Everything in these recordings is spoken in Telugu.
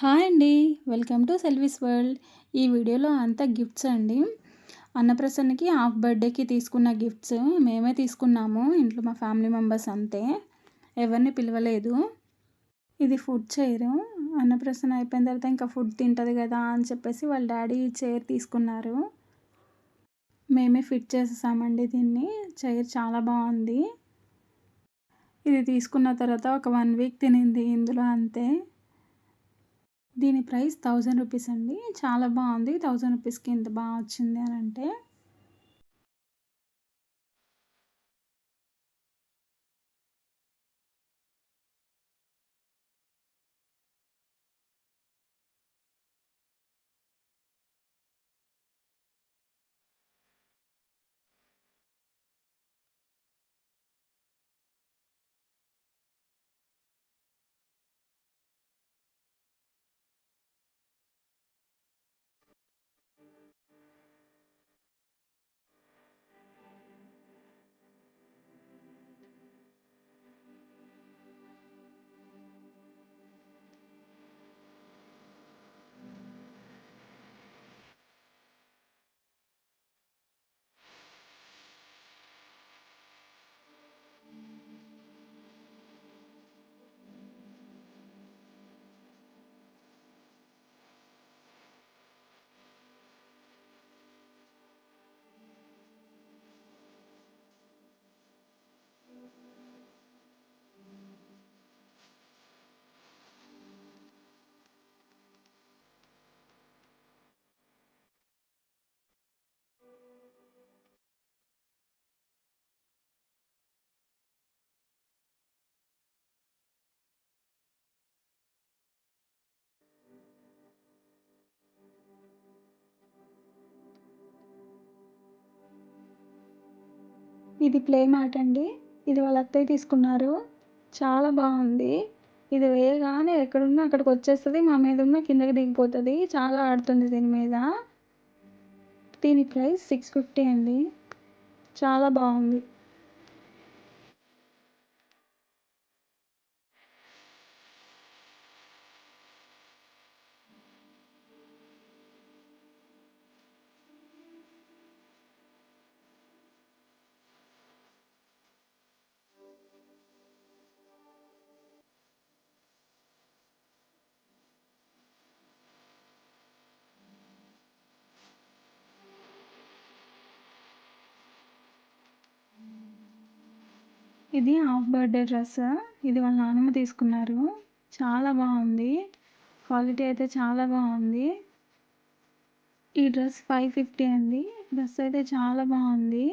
హాయ్ అండి. Welcome to Selvi's world. ఈ వీడియోలో అంతా గిఫ్ట్స్ అండి. అన్నప్రసన్నకి హాఫ్ బర్త్డేకి తీసుకున్న గిఫ్ట్స్ మేమే తీసుకున్నాము. ఇంట్లో మా ఫ్యామిలీ మెంబర్స్ అంతే. ఎవరిని పిలవలేదు. ఇది ఫుడ్ చైర్. అన్నప్రసన్న అయిపోయిన తర్వాత ఇంకా ఫుడ్ తింటుంది కదా అని చెప్పేసి వాళ్ళ డాడీ చైర్ తీసుకున్నారు. మేమే ఫిట్ చేసేసామండి దీన్ని. చైర్ చాలా బాగుంది. ఇది తీసుకున్న తర్వాత ఒక వన్ వీక్ తినింది ఇందులో అంతే. దీని ప్రైస్ థౌజండ్ రూపీస్ అండి. చాలా బాగుంది. థౌజండ్ రూపీస్కి ఇంత బాగా వచ్చింది అని అంటే ఇది ప్లే మ్యాట్ అండి. ఇది వాళ్ళ అత్తయ్య తీసుకున్నారు. చాలా బాగుంది. ఇది వేయగానే ఎక్కడున్నా అక్కడికి వచ్చేస్తుంది మా మీద ఉన్న కిందకి దిగిపోతుంది. చాలా ఆడుతుంది దీని మీద. దీని ప్రైస్ సిక్స్ ఫిఫ్టీ అండి. చాలా బాగుంది. ఇది హాఫ్ బర్త్డే డ్రెస్. ఇది వాళ్ళ నాన్నమ్మ తీసుకున్నారు. చాలా బాగుంది. క్వాలిటీ అయితే చాలా బాగుంది. ఈ డ్రెస్ ఫైవ్ ఫిఫ్టీ అండి. డ్రెస్ అయితే చాలా బాగుంది.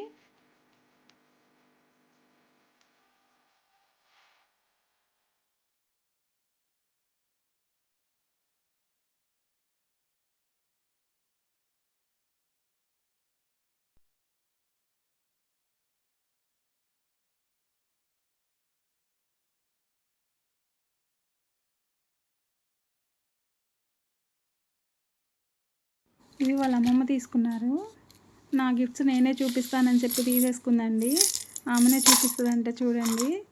ఇవి వాళ్ళ అమ్మమ్మ తీసుకున్నారు. నా గిఫ్ట్స్ నేనే చూపిస్తానని చెప్పి తీసేసుకుందండి. ఆమెనే చూపిస్తుందంట చూడండి.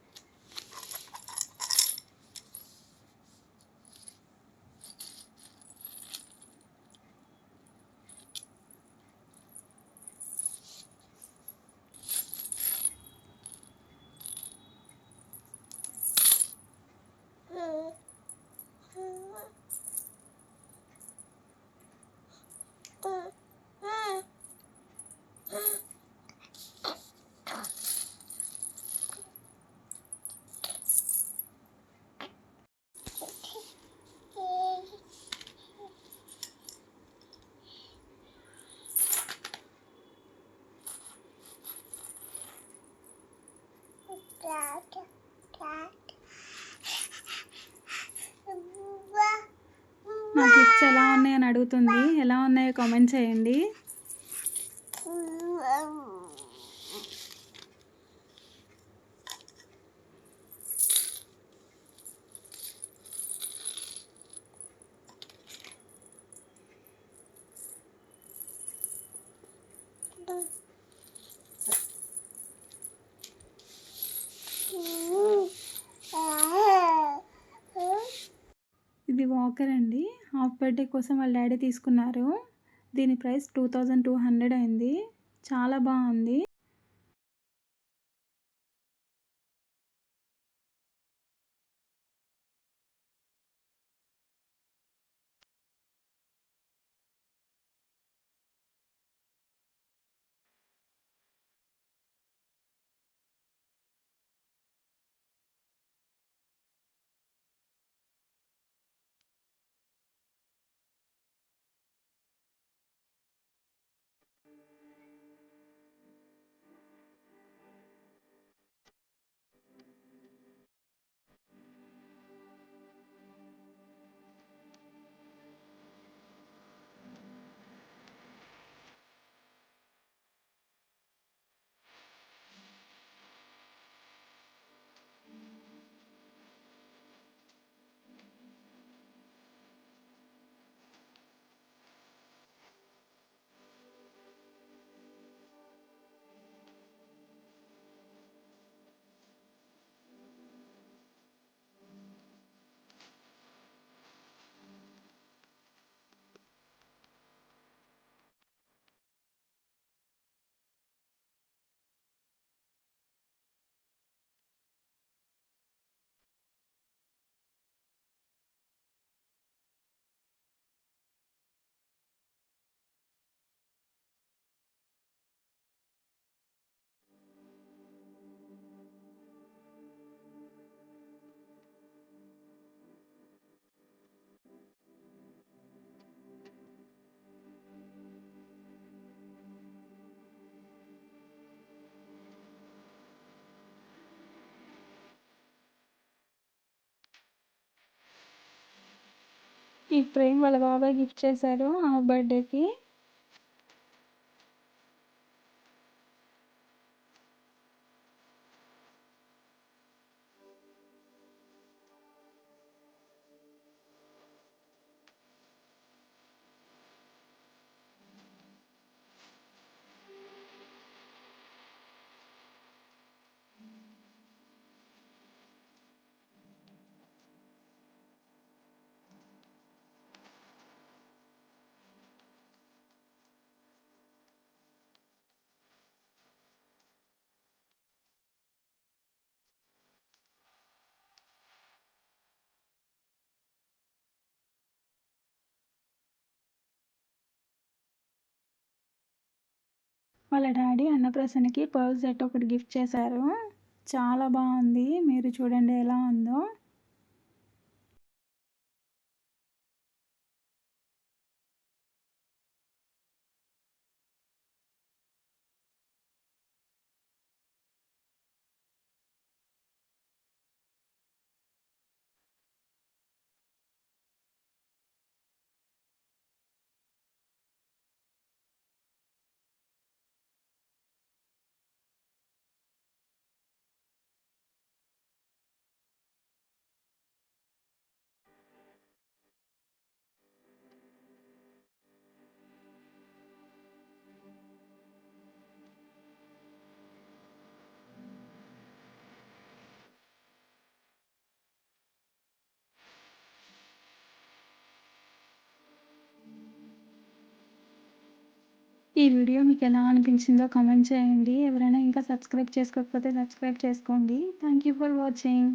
అని అడుగుతుంది ఎలా ఉన్నాయో కామెంట్ చేయండి Bye. వాకర్ అండి. హాఫ్ బర్త్డే కోసం వాళ్ళ డాడీ తీసుకున్నారు. దీని price two thousand two hundred అయింది. చాలా బాగుంది. ఈ ఫ్రేమ్ వాళ్ళ బాబాయ్ గిఫ్ట్ చేశారు హాఫ్ బర్త్డేకి. వాళ్ళ డాడీ అన్నప్రాసనకి పర్ల్ సెట్ ఒకటి గిఫ్ట్ చేశారు. చాలా బాగుంది. మీరు చూడండి ఎలా ఉందో. ఈ వీడియో మీకు ఎలా అనిపించిందో కామెంట్ చేయండి. ఎవరైనా ఇంకా సబ్స్క్రైబ్ చేసుకోకపోతే సబ్స్క్రైబ్ చేసుకోండి. Thank you for watching